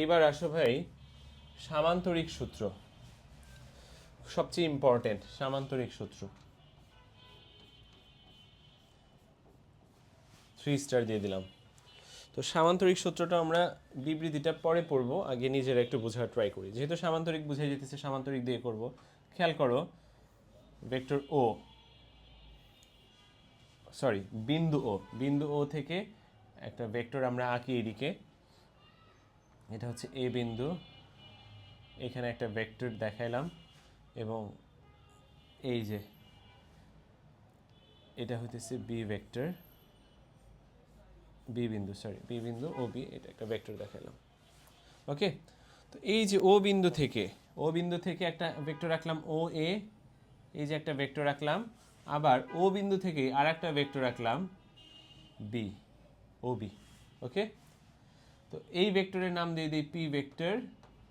এইবার আসো ভাই, সামান্তরিক সূত্র। সবচেয়ে ইম্পর্টেন্ট সামান্তরিক সূত্র। থ্রি স্টার দিয়ে দিলাম। তো সামান্তরিক সূত্রটা আমরা বিবৃতিটা পরে পড়ব, আগে নিজেরা একটু বোঝার ট্রাই করি। যেহেতু সামান্তরিক বুঝাই যেতেছে, সামান্তরিক দিয়ে করব। খেয়াল করো ভেক্টর ও সরি বিন্দু ও বিন্দু ও থেকে একটা ভেক্টর আমরা আঁকি এদিকে। এটা হচ্ছে এ বিন্দু। এখানে একটা ভেক্টর দেখাইলাম এবং এই যে এটা হইতেছে বি ভেক্টর, বি বিন্দু সরি বি বিন্দু ও বি, এটা একটা ভেক্টর দেখাইলাম। ওকে তো এই যে ও বিন্দু থেকে, ও বিন্দু থেকে একটা ভেক্টর রাখলাম ও এ, এই যে একটা ভেক্টর রাখলাম, আবার ও বিন্দু থেকে আর একটা ভেক্টর রাখলাম বি, ও বি। ওকে তো এই ভেক্টরের নাম দিয়ে দিই পি ভেক্টর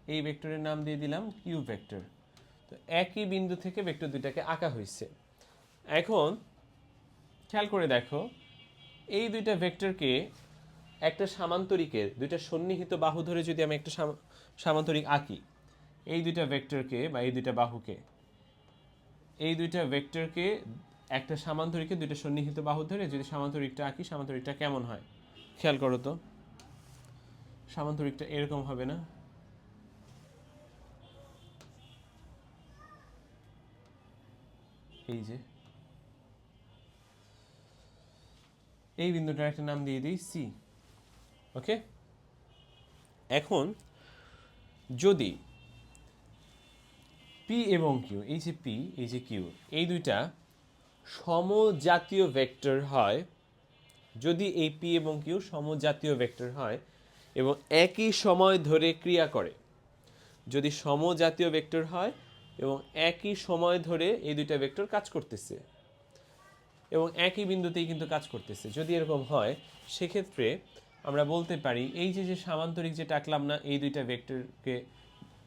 এই ভেক্টরের নাম দিয়ে দিলাম কিউ ভেক্টর তো একই বিন্দু থেকে ভেক্টর দুইটাকে আঁকা হয়েছে। এখন খেয়াল করে দেখো, এই দুইটা ভেক্টরকে একটা সামান্তরিকের দুইটা সন্নিহিত বাহু ধরে যদি আমি একটা সাম- সামান্তরিক আঁকি, এই দুইটা ভেক্টরকে বা এই দুইটা বাহুকে, এই দুইটা ভেক্টরকে একটা সামান্তরিকে, দুইটা সন্নিহিত বাহু ধরে যদি সামান্তরিকটা আঁকি, সামান্তরিকটা কেমন হয়? খেয়াল করো তো। সামান্তরিকটা এরকম হবে না। এই যে। এই বিন্দুটার একটা নাম দিয়ে দিই সি ওকে এখন যদি পি এবং কিউ এই যে পি এই যে কিউ এই দুইটা সমজাতীয় ভেক্টর হয়, যদি এই পি এবং কিউ সমজাতীয় ভেক্টর হয় এবং একই সময় ধরে ক্রিয়া করে। যদি সমজাতীয় ভেক্টর হয় এবং একই সময় ধরে এই দুইটা ভেক্টর কাজ করতেছে। এবং একই বিন্দুতেই কিন্তু কাজ করতেছে। যদি এরকম হয়, সেক্ষেত্রে আমরা বলতে পারি, এই যে যে সামান্তরিক যেটা আঁকলাম না, এই দুইটা ভেক্টরকে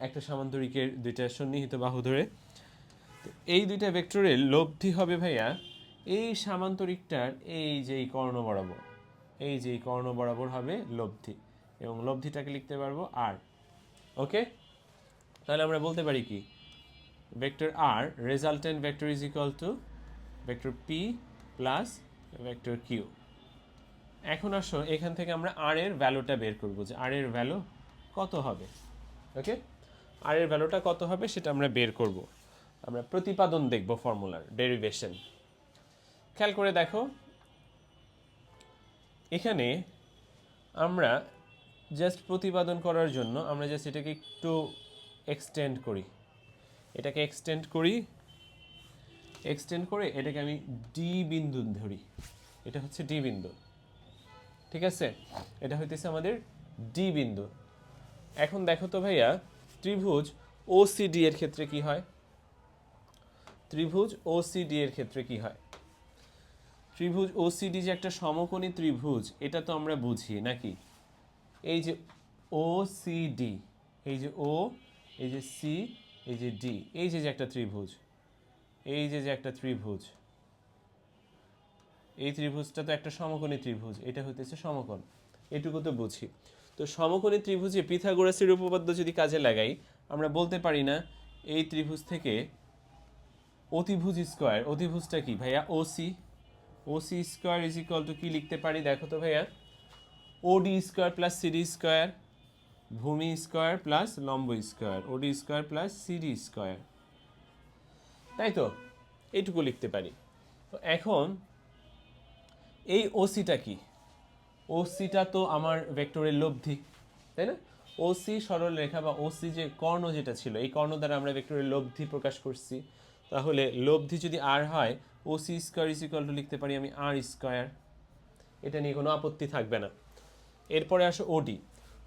একটা সামান্তরিকের দুইটা সন্নিহিত বাহু ধরে এই দুইটা ভেক্টরের লব্ধি হবে ভাইয়া এই সামান্তরিকটার এই যে এই কর্ণ বরাবর। এই যে এই কর্ণ বরাবর হবে লব্ধি। এবং লব্ধিটাকে লিখতে পারব আর ওকে তাহলে আমরা বলতে পারি কি? Vector R resultant vector is equal to vector P plus vector Q এখন আসো, এখান থেকে আমরা আর এর ভ্যালুটা বের করব যে আর এর ভ্যালু কত হবে ওকে আর এর ভ্যালুটা কত হবে সেটা আমরা বের করব। আমরা প্রতিপাদন দেখব ফর্মুলার ডেরিভেশন খেয়াল করে দেখো, এখানে আমরা জাস্ট প্রতিপাদন করার জন্য আমরা জাস্ট এটাকে একটু এক্সটেন্ড করি। এটাকে এক্সটেন্ড করি। এক্সটেন্ড করে এটাকে আমি ডি বিন্দু ধরি। এটা হচ্ছে ডি বিন্দু। ঠিক আছে? এটা হইতেছে আমাদের ডি বিন্দু। এখন দেখো তো ভাইয়া, ত্রিভুজ ওসিডি এর ক্ষেত্রে কি হয়? ত্রিভুজ ওসিডি এর ক্ষেত্রে কি হয়? ত্রিভুজ ওসিডি যে একটা সমকোণী ত্রিভুজ, এটা তো আমরা বুঝি, নাকি? এই যে ও সি ডি এই যে ও এই যে সি এই যে ডি এই যে যে একটা ত্রিভুজ, এই যে যে একটা ত্রিভুজ, এই ত্রিভুজটা তো একটা সমকোণী ত্রিভুজ, এটা হইতেছে সমকোণ, এটুকু তো বুঝি। তো সমকোণী ত্রিভুজে পিথাগোরাসের উপপাদ্য যদি কাজে লাগাই, আমরা বলতে পারি না এই ত্রিভুজ থেকে অতিভুজ স্কোয়ার, অতিভুজটা কি? ভাইয়া OC OC square is equal to কি লিখতে পারি? দেখো তো ভাইয়া। OD square plus CD square ভূমি স্কোয়ার প্লাস লম্ব square OD square plus CD square তাই তো? এইটুকু লিখতে পারি। তো এখন এই ওসিটা কি? ওসিটা তো আমার ভেক্টরের লব্ধি, তাই না? ওসি সরল রেখা বা ওসি যে কর্ণ যেটা ছিল, এই কর্ণ দ্বারা আমরা ভেক্টরের লব্ধি প্রকাশ করছি। তাহলে লব্ধি যদি আর হয় ওসি স্কোয়ার ইজ লিখতে পারি আমি আর স্কোয়ার এটা নিয়ে কোনো আপত্তি থাকবে না। এরপরে আসো ওডি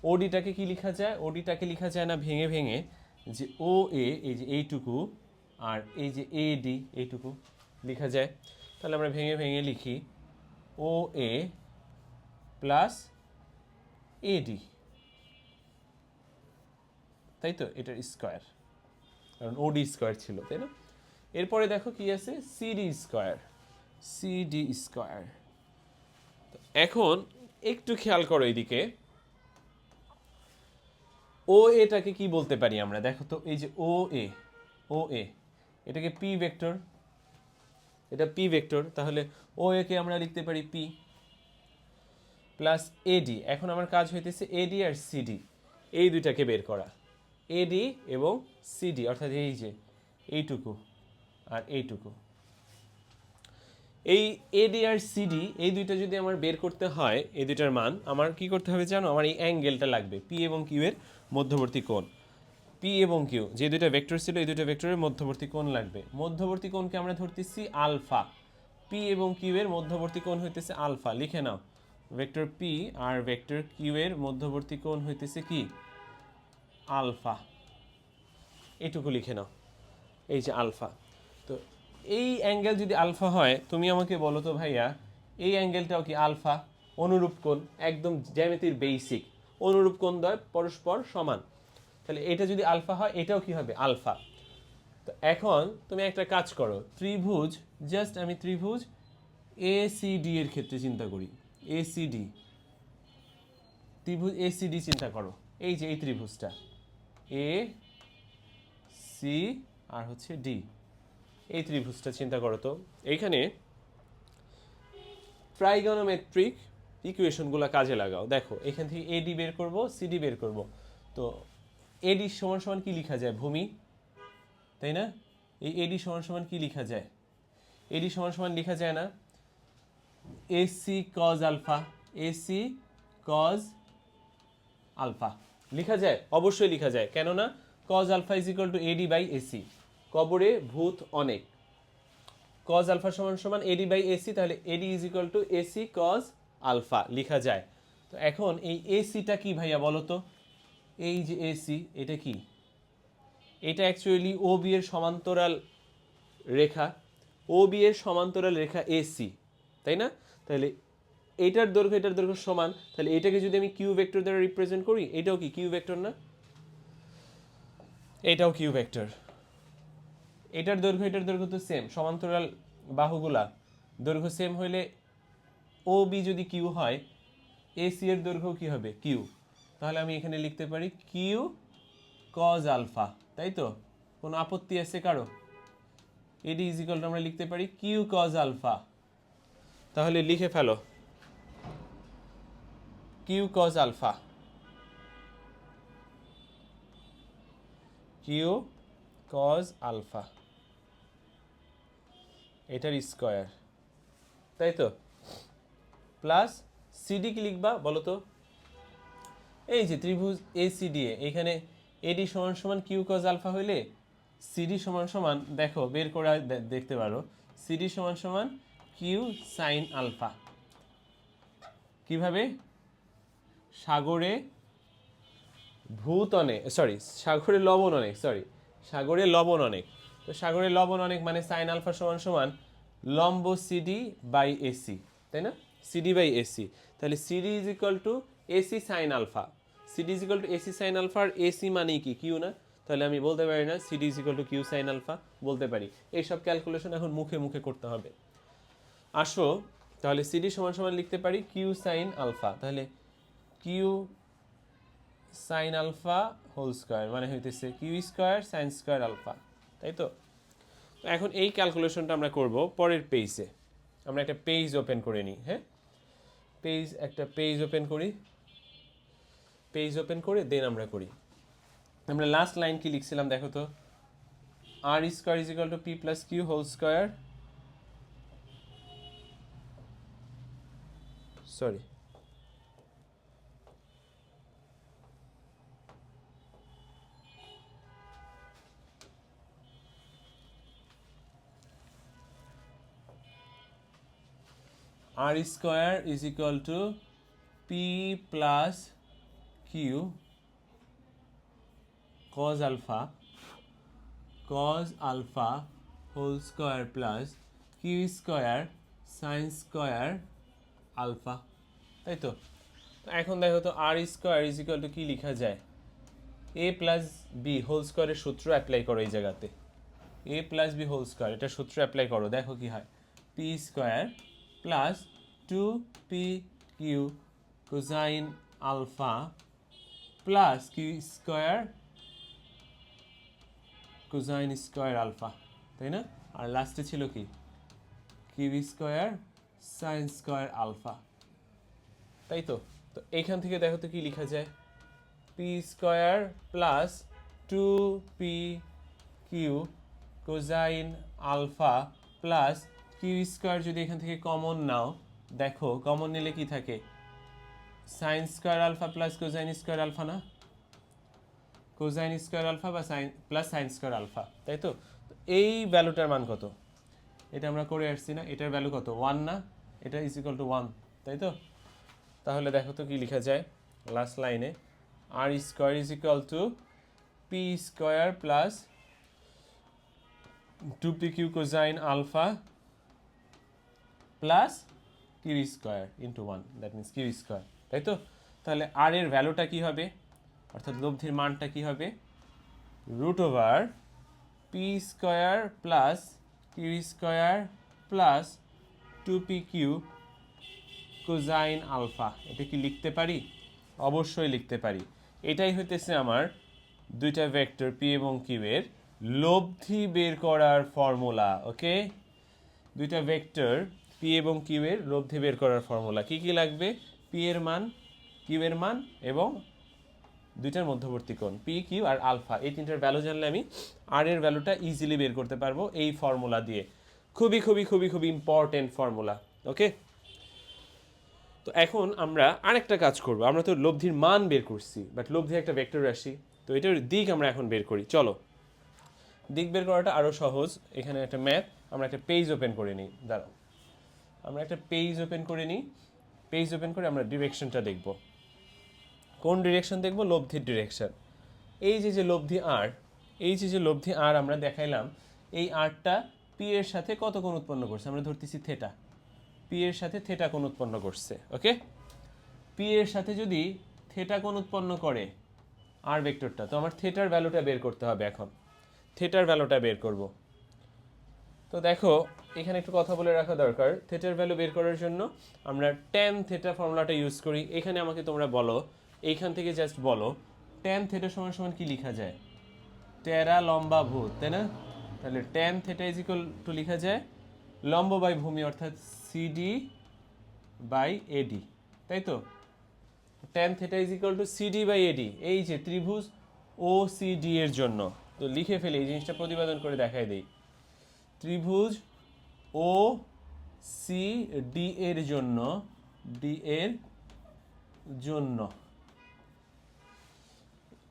ওডিটাকে কি লেখা যায়? ওডিটাকে লেখা যায় না ভেঙে ভেঙে, যে ও এ এই যে এইটুকু, আর এই যে এ ডি এইটুকু লেখা যায়। তাহলে আমরা ভেঙে ভেঙে লিখি ও এ প্লাস এডি তাই তো? এটার স্কোয়ার কারণ ওডি স্কোয়ার ছিল, তাই না? এরপরে দেখো কি আছে? সিডি স্কোয়ার সিডি স্কোয়ার এখন একটু খেয়াল করো এদিকে। ও এটাকে কি বলতে পারি আমরা? দেখো তো, এই যে ও এ ও এ, এটাকে পি ভেক্টর, এটা পি ভেক্টর, তাহলে ও এ কে আমরা লিখতে পারি পি, প্লাস এডি এখন আমার কাজ হইতেছে এডি আর সিডি এই দুইটাকে বের করা। এডি এবং সিডি অর্থাৎ এই যে, এইটুকু আর এইটুকু। এই এডি আর সিডি এই দুইটা যদি আমার বের করতে হয়, এই দুইটার মান, আমার কি করতে হবে জানো? আমার এই অ্যাঙ্গেলটা লাগবে পি এবং কিউ এর মধ্যবর্তী কোণ। পি এবং কিউ যে দুইটা ভেক্টর ছিল, এই দুইটা ভেক্টরের মধ্যবর্তী কোণ লাগবে। মধ্যবর্তী কোণকে আমরা ধরতেছি আলফা। পি এবং কিউ এর মধ্যবর্তী কোণ হইতেছে আলফা। লিখে নাও, ভেক্টর পি আর ভেক্টর কিউ এর মধ্যবর্তী কোণ হইতেছে কি? আলফা। এটুকু লিখে নাও, এই যে আলফা। তো এই অ্যাঙ্গেল যদি আলফা হয়, তুমি আমাকে বলো তো ভাইয়া, এই অ্যাঙ্গেলটাও কি আলফা? অনুরূপ কোণ, একদম জ্যামিতির বেসিক অনুরূপ কোণ দ্বয় পরস্পর সমান। তাহলে এটা যদি আলফা হয়, এটাও কি হবে? আলফা। তো এখন তুমি একটা কাজ করো, ত্রিভুজ জাস্ট আমি ত্রিভুজ এ ডি এর ক্ষেত্রে চিন্তা করি। এ ডি ত্রিভুজ এ ডি চিন্তা করো। এই যে এই ত্রিভুজটা। এ সি আর হচ্ছে ডি এই ত্রিভুজটা চিন্তা করো তো। এইখানে ট্রাইগোনোমেট্রিক ইকুয়েশনগুলো কাজে লাগাও। দেখো, এখান থেকে এডি বের করব সিডি বের করব। তো এডি সমান সমান কি লেখা যায়? ভূমি, তাই না? এই এডি সমান সমান কি লেখা যায়? এডি সমান সমান লেখা যায় না। AC cos alpha AC cos alpha লেখা যায়? অবশ্যই লেখা যায়। কেননা cos alpha is equal to AD by AC কবরে ভূত অনেক। কজ আলফা সমান সমান এডি বাই এসি তাহলে AD is equal to AC cos alpha, লেখা যায়। তো এখন এই এসিটা কি ভাইয়া বলো তো? এই যে এসি এটা কি? এটা অ্যাকচুয়ালি ও বি এর সমান্তরাল রেখা। ও বি এর সমান্তরাল রেখা এসি তাই না? তাহলে এটার দৈর্ঘ্য এটার দৈর্ঘ্য সমান। তাহলে এটাকে যদি আমি কিউ ভেক্টর দ্বারা রিপ্রেজেন্ট করি, এটাও কি কিউ ভেক্টর না? এটাও কিউ ভেক্টর এটার দৈর্ঘ্য এটার দৈর্ঘ্য তো সেম সমান্তরাল বাহুগুলা। দৈর্ঘ্য সেম হইলে ও বি যদি কিউ হয় এ সি এর দৈর্ঘ্য কি হবে? কিউ তাহলে আমি এখানে লিখতে পারি কিউ কজ আলফা তাই তো? কোনো আপত্তি আছে কারও? এডি ইজিকালটা আমরা লিখতে পারি কিউ কজ আলফা তাহলে লিখে ফেলো। Q cos alpha Q cos alpha এটার স্কোয়ার তাই তো? প্লাস সিডি কি লিখবা বলো তো? এই যে ত্রিভুজ এ সিডিএ এখানে এডি সমান সমান কিউ কজ আলফা হইলে সিডি সমান সমান, দেখো, বের করে দেখতে পারো। সিডি সমান সমান কিউ সাইন আলফা। কীভাবে? সাগরে ভূত অনেক সরি সাগরে লবণ অনেক সরি সাগরে লবণ অনেক। তো সাগরে লবণ অনেক মানে সাইন আলফা সমান সমান, লম্ব সিডি বাই এসি তাই না? সিডি বাই এসি তাহলে CD is equal to AC sine alpha CD is equal to AC sine alpha R AC মানেই কি? কিউ না? তাহলে আমি বলতে পারি না CD is equal to Q sine alpha বলতে পারি। এইসব ক্যালকুলেশন এখন মুখে মুখে করতে হবে। আসো, তাহলে সিডি সমান সমান লিখতে পারি কিউ সাইন আলফা তাহলে Q sine alpha whole square মানে হইতেছে Q square sine square alpha তাই তো? এখন এই ক্যালকুলেশনটা আমরা করব পরের পেজে আমরা একটা পেজ ওপেন করে নিই হ্যাঁ? পেজ একটা পেজ ওপেন করি। পেজ ওপেন করে দেন আমরা করি। আমরা লাস্ট লাইন কি লিখছিলাম দেখো তো? R square is equal to P plus Q whole square sorry r square is equal to p plus q cos alpha cos alpha whole square plus q square sin square alpha, তাই তো? এখন দেখো তো R square is equal to কি লেখা যায়? এ plus B whole স্কোয়ারের সূত্র অ্যাপ্লাই করো এই জায়গাতে। A plus B whole square এটা সূত্র অ্যাপ্লাই করো, দেখো কি হয়। P square plus two P Q cosine alpha plus Q square cosine square alpha তাই না? আর লাস্টে ছিল কি? Q square sine square alpha তাই তো? তো এইখান থেকে দেখো তো কি লেখা যায়? P square plus two P Q cosine alpha plus Q square যদি এখান থেকে কমন নাও দেখো কমন নিলে কি থাকে? Sine square alpha plus cosine square alpha না? কোজাইন স্কোয়ার আলফা বা sine plus sine square alpha তাই তো? এই ভ্যালুটার মান কত? এটা আমরা করে আসছি না, এটার ভ্যালু কত? ওয়ান না? এটা ইজ ইকাল টু ওয়ান তাই তো? তাহলে দেখো তো কি লেখা যায় লাস্ট লাইনে R square is equal to P square plus two P Q cosine alpha plus Q square into one that means Q square, তাই তো? তাহলে আর এর ভ্যালুটা কী হবে? অর্থাৎ লব্ধির মানটা কী হবে? Root over P square plus Q square plus two P Q cosine alpha এটা কি লিখতে পারি? অবশ্যই লিখতে পারি। এটাই হইতেছে আমার দুইটা ভেক্টর পি এবং কিউ এর লব্ধি বের করার ফর্মুলা ওকে দুইটা ভেক্টর পি এবং কিউ এর লব্ধি বের করার ফর্মুলা কি কি লাগবে? পি এর মান কিউ এর মান এবং দুইটার মধ্যবর্তী কোণ পি কিউ আর আলফা এই তিনটার ভ্যালু জানলে আমি আর এর ভ্যালুটা ইজিলি বের করতে পারব এই ফর্মুলা দিয়ে। খুবই খুবই খুবই খুবই ইম্পর্টেন্ট ফর্মুলা ওকে তো এখন আমরা আরেকটা কাজ করব। আমরা তো লব্ধির মান বের করছি বাট লব্ধি একটা ভেক্টর রাশি। তো এটার দিক আমরা এখন বের করি। চলো। দিক বের করাটা আরও সহজ। এখানে একটা ম্যাথ আমরা একটা পেজ ওপেন করে নিই। দাঁড়াও। আমরা একটা পেজ ওপেন করে নিই। পেজ ওপেন করে আমরা ডিরেকশনটা দেখব। কোন ডিরেকশন দেখব? লব্ধির ডিরেকশন এই যে যে লব্ধি আর এই যে যে লব্ধি আর আমরা দেখাইলাম, এই আরটা পি এর সাথে কত কোণ উৎপন্ন করছে? আমরা ধরতেছি থেটা পি এর সাথে থেটা কোণ উৎপন্ন করছে ওকে পি এর সাথে যদি থেটা কোণ উৎপন্ন করে আর ভেক্টরটা তো আমার থেটার ভ্যালুটা বের করতে হবে এখন। থেটার ভ্যালুটা বের করব। তো দেখো এখানে একটু কথা বলে রাখা দরকার। থেটার ভ্যালু বের করার জন্য আমরা ট্যান থেটা ফর্মুলাটা ইউজ করি। এখানে আমাকে তোমরা বলো, এইখান থেকে জাস্ট বলো ট্যান থেটা সমান সমান কি লেখা যায়? টেরা লম্বা ভূত, তাই না? তাহলে tan theta is equal to লেখা যায় লম্ব বাই ভূমি, অর্থাৎ সিডি বাই এডি তাই তো? Tan theta is equal to CD by AD এই যে ত্রিভুজ ও সিডি এর জন্য। তো লিখে ফেলে এই জিনিসটা প্রতিপাদন করে দেখাই দেই। ত্রিভুজ ও সি ডি এর জন্য ডি এর জন্য।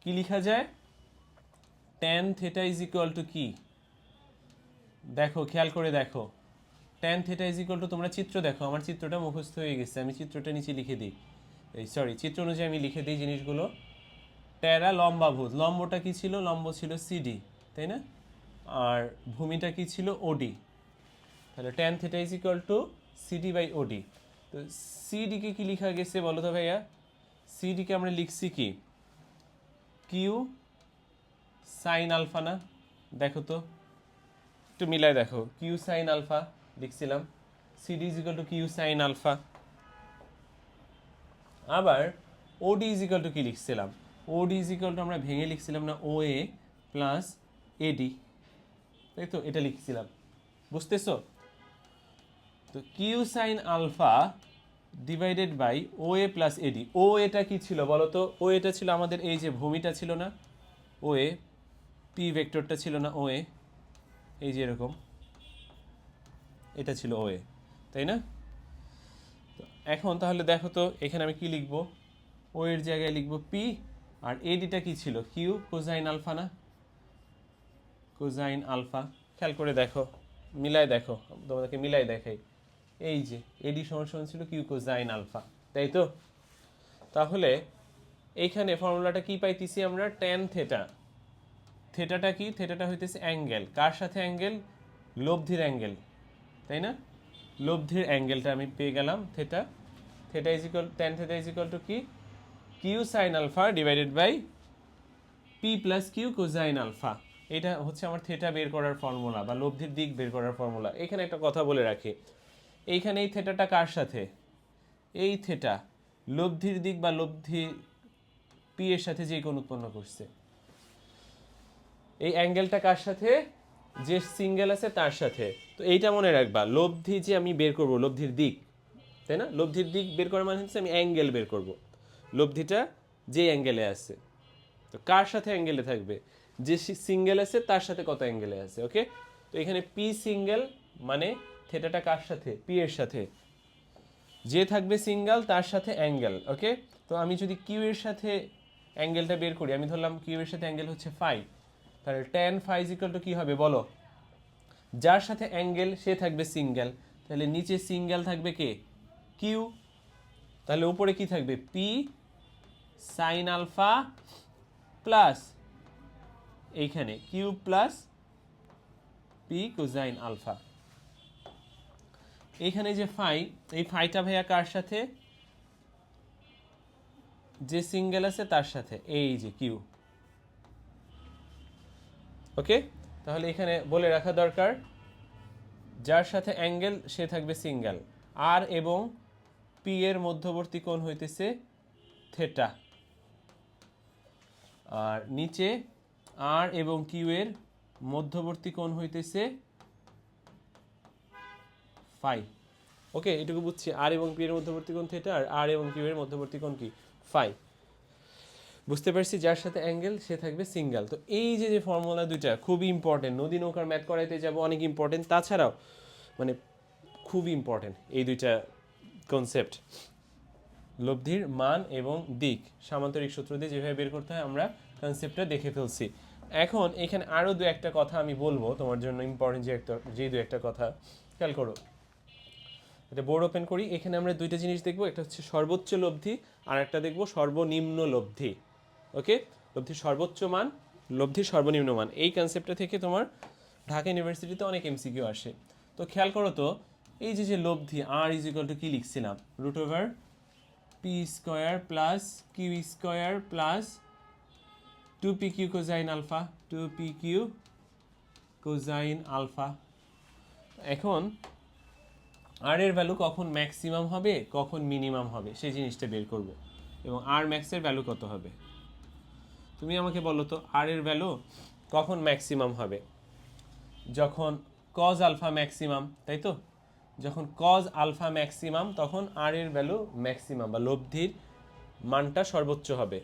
কি লেখা যায়? Tan theta is equal to কি? দেখো, খেয়াল করে দেখো। Tan theta is equal to তোমরা চিত্র দেখো, আমার চিত্রটা মুখস্থ হয়ে গেছে, আমি চিত্রটা নিচে লিখে দিই। এই সরি চিত্র অনুযায়ী আমি লিখে দিই জিনিসগুলো। ট্যারা লম্বা ভূত লম্বটা কি ছিল? লম্ব ছিল সিডি তাই না? আর ভূমিটা কি ছিল? ওডি তাহলে tan theta is equal to CD by OD তো সিডিকে কি লেখা গেছে বলো তো ভাইয়া? সিডিকে আমরা লিখছি কি? কিউ সাইন আলফা না? দেখো তো। একটু মিলাই দেখো। Q sine alpha লিখছিলাম। CD is equal to Q sine alpha আবার ওডি ইজ ইকুয়াল টু কি লিখছিলাম? ওডি ইজ ইকুয়াল টু আমরা ভেঙে লিখছিলাম না ও এ প্লাস এডি তাই তো, এটা লিখছিলাম। বুঝতেছো? তো Q sine alpha divided by O A plus AD ও এটা কি ছিল বলো তো? ও এটা ছিল আমাদের এই যে ভূমিটা ছিল না? ও এ পি ভেক্টরটা ছিল না ও এ এই যে এরকম। এটা ছিল ও এ তাই না? এখন তাহলে দেখো তো, এখানে আমি কি লিখব? ও এর জায়গায় লিখব পি আর এডিটা কি ছিল? কিউ কোজাইন আলফা না? কোজাইন আলফা খেয়াল করে দেখো মিলাই দেখো, তোমাদেরকে মিলাই দেখাই। এই যে এডি সমান ছিল কিউ কোজাইন আলফা তাই তো? তাহলে এইখানে ফর্মুলাটা কি পাইতেছি আমরা? ট্যান থেটা থেটাটা কি? থেটাটা হইতেছে অ্যাঙ্গেল কার সাথে অ্যাঙ্গেল লব্ধির অ্যাঙ্গেল তাই না? লব্ধির অ্যাঙ্গেলটা আমি পেয়ে গেলাম theta theta is equal tan theta is equal to কি? Q sine alpha divided by P plus Q cosine alpha এটা হচ্ছে আমার থেটা বের করার ফর্মুলা বা লব্ধির দিক বের করার ফর্মুলা। এখানে একটা কথা বলে রাখি। এইখানে এই থেটাটা কার সাথে? এই থেটা। লব্ধির দিক বা লব্ধি পি এর সাথে যে কোণ উৎপন্ন করছে। এই অ্যাঙ্গেলটা কার সাথে? যে সিঙ্গেল আছে তার সাথে। তো এইটা মনে রাখবা, লব্ধি যে আমি বের করব, লব্ধির দিক, তাই না? লব্ধির দিক বের করার মানে হচ্ছে আমি অ্যাঙ্গেল বের করব। লব্ধিটা যে অ্যাঙ্গেলে আছে। তো কার সাথে অ্যাঙ্গেলে থাকবে? যে সিঙ্গেল আছে তার সাথে কত অ্যাঙ্গেলে আছে, ওকে? তো এখানে পি সিঙ্গেল মানে থেটাটা কার সাথে? পি এর সাথে। যে থাকবে সিঙ্গেল, তার সাথে অ্যাঙ্গেল, ওকে? তো আমি যদি কিউ এর সাথে অ্যাঙ্গেলটা বের করি, আমি ধরলাম কিউ এর সাথে অ্যাঙ্গেল হচ্ছে ফাইভ, তাহলে টেন ফাইভ ইকুয়াল টু কী হবে বলো? যার সাথে অ্যাঙ্গেল, সে থাকবে সিঙ্গেল, তাহলে নিচে সিঙ্গেল থাকবে কে? কিউ। তাহলে উপরে কি থাকবে? পি সাইন আলফা প্লাস এইখানে, Q plus P cosine alpha এইখানে যে ফাই, এই ফাইটা ভাইয়া কার সাথে? যে সিঙ্গেল আছে তার সাথে। এই যে কিউ। ওকে? তাহলে এখানে বলে রাখা দরকার, যার সাথে অ্যাঙ্গেল, সে থাকবে সিঙ্গেল। আর এবং পি এর মধ্যবর্তী কোণ হইতেছে থেটা। আর নিচে আর এবং কিউ এর মধ্যবর্তী কোণ হইতেছে ফাই। ওকে, এটুকু বুঝছি। আর এবং পি এর মধ্যবর্তী কোণ থেটা আর আর এবং কিউ এর মধ্যবর্তী কোণ কি? ফাই। বুঝতে পারছি যার সাথে অ্যাঙ্গেল, সে থাকবে সিঙ্গেল। তো এই যে যে ফর্মুলা দুইটা খুবই ইম্পর্টেন্ট নদী নৌকার ম্যাথ করাইতে যাব অনেক ইম্পর্টেন্ট তাছাড়াও মানে খুবই ইম্পর্টেন্ট এই দুইটা কনসেপ্ট লব্ধির মান এবং দিক। সামান্তরিক সূত্র দিয়ে যেভাবে বের করতে হয়, আমরা কনসেপ্টটা দেখে ফেলছি। এখন এখানে আরও দু একটা কথা আমি বলব। তোমার জন্য ইম্পর্টেন্ট যে একটা, যে দু একটা কথা খেয়াল করো। এটা বোর্ড ওপেন করি। এখানে আমরা দুইটা জিনিস দেখব। একটা হচ্ছে সর্বোচ্চ লব্ধি আর একটা দেখব সর্বনিম্ন লব্ধি। ওকে? লব্ধির সর্বোচ্চ মান, লব্ধির সর্বনিম্ন মান। এই কনসেপ্টটা থেকে তোমার ঢাকা ইউনিভার্সিটিতে অনেক এমসিকিউ আসে। তো খেয়াল করো তো, এই যে যে লব্ধি আর ইজ ইকুয়াল টু কী লিখছিলাম? Root over P square plus Q square plus two P Q cosine alpha two P Q cosine alpha এখন আর এর ভ্যালু কখন ম্যাক্সিমাম হবে, কখন মিনিমাম হবে, সেই জিনিসটা বের করব। এবং আর ম্যাক্সের ভ্যালু কত হবে? তুমি আমাকে বলো তো আর এর ভ্যালু কখন ম্যাক্সিমাম হবে? যখন কজ আলফা ম্যাক্সিমাম তাই তো? যখন কজ আলফা ম্যাক্সিমাম তখন আর এর ভ্যালু ম্যাক্সিমাম বা লব্ধির মানটা সর্বোচ্চ হবে।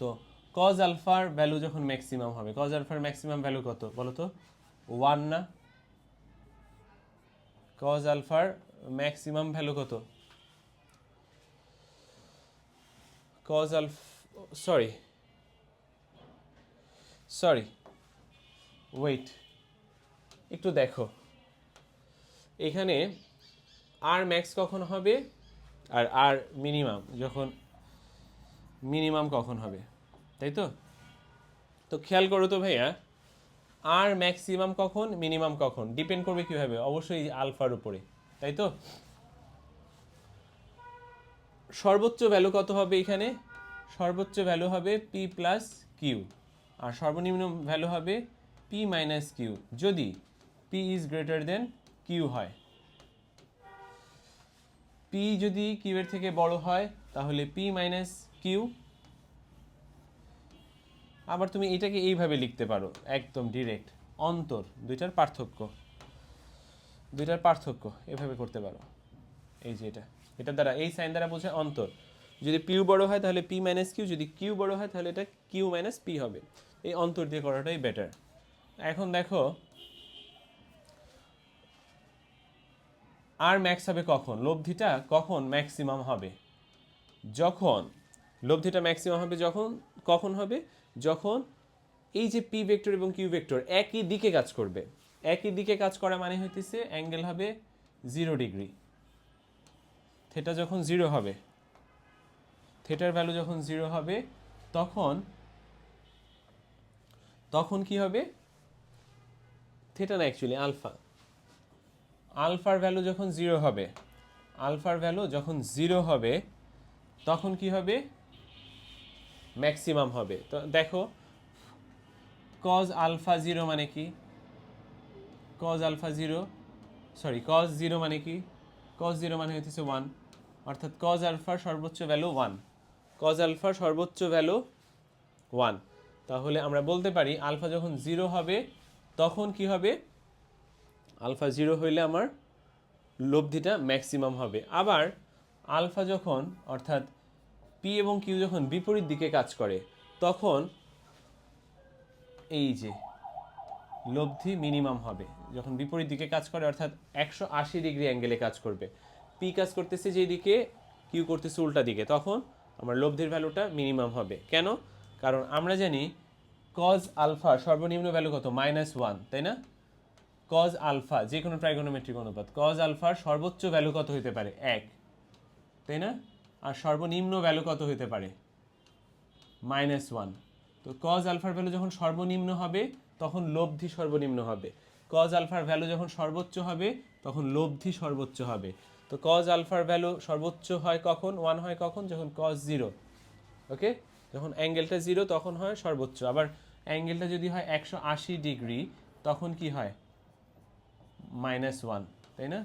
তো কজ আলফার ভ্যালু যখন ম্যাক্সিমাম হবে কজ আলফার ম্যাক্সিমাম ভ্যালু কত? বলো তো? ওয়ান না? কজ আলফার ম্যাক্সিমাম ভ্যালু কত? Cos alpha sorry sorry wait একটু দেখো। এখানে আর ম্যাক্স কখন হবে আর আর মিনিমাম যখন মিনিমাম কখন হবে, তাই তো? তো খেয়াল করো তো ভাইয়া আর ম্যাক্সিমাম কখন? মিনিমাম কখন? ডিপেন্ড করবে কীভাবে? অবশ্যই আলফার উপরে, তাই তো? সর্বোচ্চ ভ্যালু কত হবে এখানে? সর্বোচ্চ ভ্যালু হবে পি প্লাস কিউ আর সর্বনিম্ন ভ্যালু হবে পি মাইনাস কিউ যদি P is greater than Q হয়। পি যদি কিউ এর থেকে বড় হয়, তাহলে পি মাইনাস কিউ আবার তুমি এটাকে এইভাবে লিখতে পারো, একদম ডিরেক্ট অন্তর, দুইটার পার্থক্য দুইটার পার্থক্য, এভাবে করতে পারো। এই যে এটা এটা দ্বারা, এই সাইন দ্বারা বোঝায় অন্তর। যদি পিউ বড় হয় তাহলে পি মাইনাস কিউ, যদি কিউ বড় হয় তাহলে এটা কিউ মাইনাস পি হবে। এই অন্তর দিয়ে করাটাই বেটার এখন দেখো, আর ম্যাক্স হবে কখন? লব্ধিটা কখন ম্যাক্সিমাম হবে? যখন, লব্ধিটা ম্যাক্সিমাম হবে যখন, কখন হবে? যখন এই যে পি ভেক্টর এবং কিউ ভেক্টর একই দিকে কাজ করবে, একই দিকে কাজ করা মানে হইতেছে অ্যাঙ্গেল হবে জিরো ডিগ্রি থেটা যখন জিরো হবে থেটার ভ্যালু যখন জিরো হবে, তখন তখন কি হবে? থেটা না অ্যাকচুয়ালি আলফা আলফার ভ্যালু যখন জিরো হবে আলফার ভ্যালু যখন জিরো হবে, তখন কি হবে? ম্যাক্সিমাম হবে। তো দেখো কজ আলফা জিরো মানে কি? Cos alpha zero sorry cos zero মানে কি? কজ জিরো মানে হইতেছে ওয়ান অর্থাৎ কজ আলফার সর্বোচ্চ ভ্যালু ওয়ান কজ আলফার সর্বোচ্চ ভ্যালু ওয়ান তাহলে আমরা বলতে পারি আলফা যখন জিরো হবে, তখন কি হবে? আলফা জিরো হইলে আমার লব্ধিটা ম্যাক্সিমাম হবে। আবার আলফা যখন, অর্থাৎ পি এবং কিউ যখন বিপরীত দিকে কাজ করে, তখন এই যে লব্ধি মিনিমাম হবে। যখন বিপরীত দিকে কাজ করে, অর্থাৎ একশো আশি ডিগ্রি অ্যাঙ্গেলে কাজ করবে। পি কাজ করতেছে যেই দিকে কিউ করতেছে উল্টা দিকে। তখন আমার লব্ধির ভ্যালুটা মিনিমাম হবে। কেন? কারণ আমরা জানি কজ আলফা সর্বনিম্ন ভ্যালু কত? মাইনাস ওয়ান তাই না? কজ আলফা যে কোনো ট্রাইগোনোমেট্রিক অনুপাত কজ আলফার সর্বোচ্চ ভ্যালু কত হতে পারে? এক, তাই না? আর সর্বনিম্ন ভ্যালু কত হতে পারে? মাইনাস ওয়ান তো কজ আলফার ভ্যালু যখন সর্বনিম্ন হবে, তখন লব্ধি সর্বনিম্ন হবে। কজ আলফার ভ্যালু যখন সর্বোচ্চ হবে, তখন লব্ধি সর্বোচ্চ হবে। তো কজ আলফার ভ্যালু সর্বোচ্চ হয় কখন? ওয়ান হয় কখন? যখন কজ জিরো ওকে যখন অ্যাঙ্গেলটা জিরো তখন হয় সর্বোচ্চ। আবার অ্যাঙ্গেলটা যদি হয় একশো আশি ডিগ্রি তখন কি হয়? মাইনাস ওয়ান তাই না?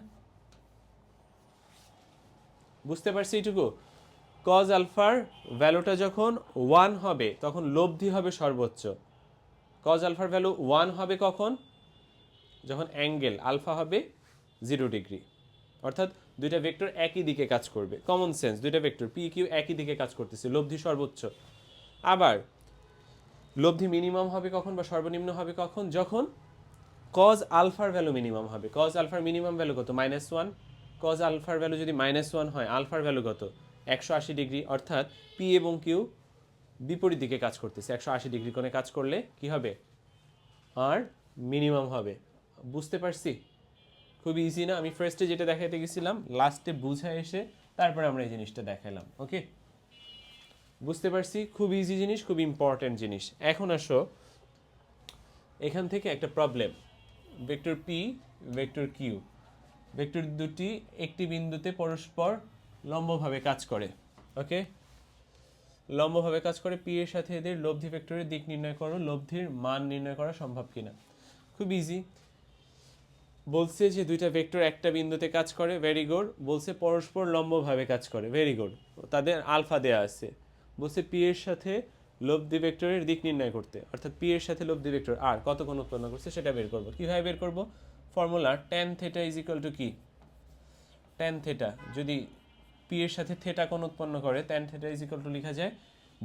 বুঝতে পারছি এইটুকু? কজ আলফার ভ্যালুটা যখন ওয়ান হবে, তখন লব্ধি হবে সর্বোচ্চ। কজ আলফার ভ্যালু ওয়ান হবে কখন? যখন অ্যাঙ্গেল আলফা হবে জিরো ডিগ্রি অর্থাৎ দুইটা ভেক্টর একই দিকে কাজ করবে। কমন সেন্স দুইটা ভেক্টর পি কিউ একই দিকে কাজ করতেছে, লব্ধি সর্বোচ্চ। আবার, লব্ধি মিনিমাম হবে কখন বা সর্বনিম্ন হবে কখন? যখন কজ আলফার ভ্যালু মিনিমাম হবে। কজ আলফার মিনিমাম ভ্যালু কত? মাইনাস ওয়ান কজ আলফার ভ্যালু যদি মাইনাস ওয়ান হয়, আলফার ভ্যালু কত? একশো আশি ডিগ্রি। অর্থাৎ পি এবং কিউ বিপরীত দিকে কাজ করতেছে। একশো আশি ডিগ্রি কোণে কাজ করলে কি হবে? আর মিনিমাম হবে। বুঝতে পারছি? খুব ইজি না? আমি ফার্স্টে যেটা দেখাইতে গেছিলাম লাস্টে বুঝা এসে তারপরে আমরা এই জিনিসটা দেখালাম ওকে বুঝতে পারছি? খুব ইজি জিনিস, খুব ইম্পর্ট্যান্ট জিনিস। এখন আসো। এখান থেকে একটা problem vector P vector Q vector দুটি একটি বিন্দুতে পরস্পর লম্বভাবে কাজ করে, ওকে? লম্বভাবে কাজ করে পি এর সাথে এদের লব্ধি ভেক্টরের দিক নির্ণয় করো, লব্ধির মান নির্ণয় করা সম্ভব কিনা। খুব ইজি বলছে যে দুইটা ভেক্টর একটা বিন্দুতে কাজ করে ভেরি গুড বলছে পরস্পর লম্বভাবে কাজ করে ভেরি গুড তাদের আলফা দেয়া আছে। বলছে পি এর সাথে লব্ধি ভেক্টরের দিক নির্ণয় করতে, অর্থাৎ পি এর সাথে লব্ধি ভেক্টর। আর কত উৎপন্ন করছে সেটা বের করব। কীভাবে বের করব? Formula tan theta is equal to কি? ট্যান থেটা যদি পি এর সাথে থেটা কোণ উৎপন্ন করে tan theta is equal to লেখা যায়,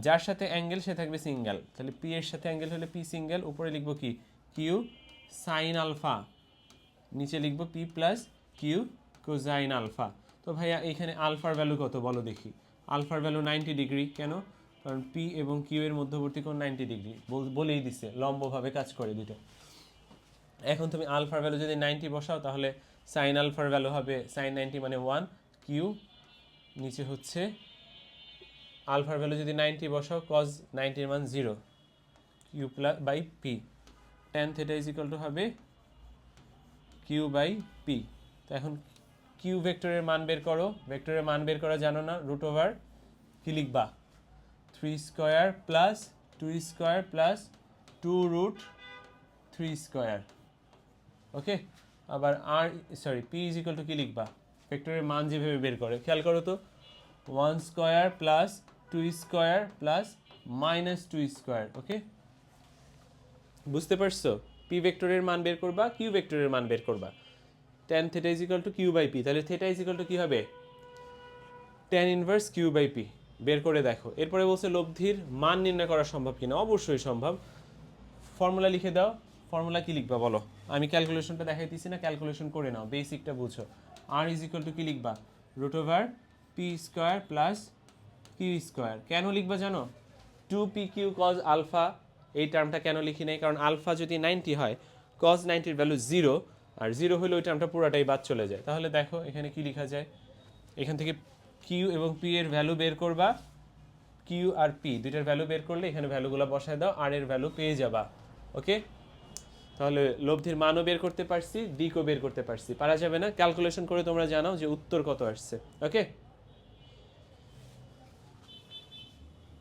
যার সাথে অ্যাঙ্গেল সে থাকবে সিঙ্গেল তাহলে পি এর সাথে অ্যাঙ্গেল হলে পি সিঙ্গেল উপরে লিখব কি? কিউ সাইন আলফা নিচে লিখব P plus Q cosine alpha তো ভাইয়া এখানে আলফার ভ্যালু কত? বলো দেখি। আলফার ভ্যালু নাইনটি ডিগ্রি কেন? কারণ পি এবং কিউ এর মধ্যবর্তী কোণ নাইনটি ডিগ্রি বলেই দিচ্ছে লম্বভাবে কাজ করে দুটো এখন তুমি আলফার ভ্যালু যদি নাইনটি বসাও, তাহলে সাইন আলফার ভ্যালু হবে সাইন নাইনটি মানে ওয়ান কিউ নিচে হচ্ছে আলফার ভ্যালু যদি নাইনটি বসাও কজ নাইনটির মান zero Q plus by P tan theta is equal to হবে কিউ বাই পি তো এখন কিউ ভেক্টরের মান বের করো। ভেক্টরের মান বের করা জানো না রুট ওভার কি লিখবা? Three square plus two square plus two root three square okay আবার R sorry P is equal to কি লিখবা? ভেক্টরের মান যেভাবে বের করে। খেয়াল করো তো। One square plus two square plus minus two square okay বুঝতে পারছ? পি ভেক্টরের মান বের করবা কিউ ভেক্টরের মান বের করবা। Tan theta is equal to Q by P তাহলে থেটা ইজ ইকাল টু কী হবে? Tan inverse Q by P বের করে দেখো। এরপরে বলছে লব্ধির মান নির্ণয় করা সম্ভব কিনা? অবশ্যই সম্ভব। ফর্মুলা লিখে দাও। ফর্মুলা কি লিখবা বলো? আমি ক্যালকুলেশনটা দেখাইতেছি না ক্যালকুলেশন করে নাও বেসিকটা বুঝো। আর ইজ ইকুয়াল টু কি লিখবা? Root over P square plus Q square কেন লিখবা জানো? Two P Q cos alpha এই টার্মটা কেন লিখি নাই? কারণ আলফা যদি নাইনটি হয় কজ নাইনটির ভ্যালু জিরো আর জিরো হলে ওই টার্মটা পুরাটাই বাদ চলে যায়। তাহলে দেখো, এখানে কি লেখা যায়? এখান থেকে কিউ এবং পি এর ভ্যালু বের করবা। কিউ আর পি দুইটার ভ্যালু বের করলে এখানে ভ্যালুগুলো বসায় দাও আর এর ভ্যালু পেয়ে যাবা। ওকে তাহলে লব্ধির মানও বের করতে পারছি, দিকও বের করতে পারছি। পারা যাবে না? ক্যালকুলেশন করে তোমরা জানাও যে উত্তর কত আসছে। ওকে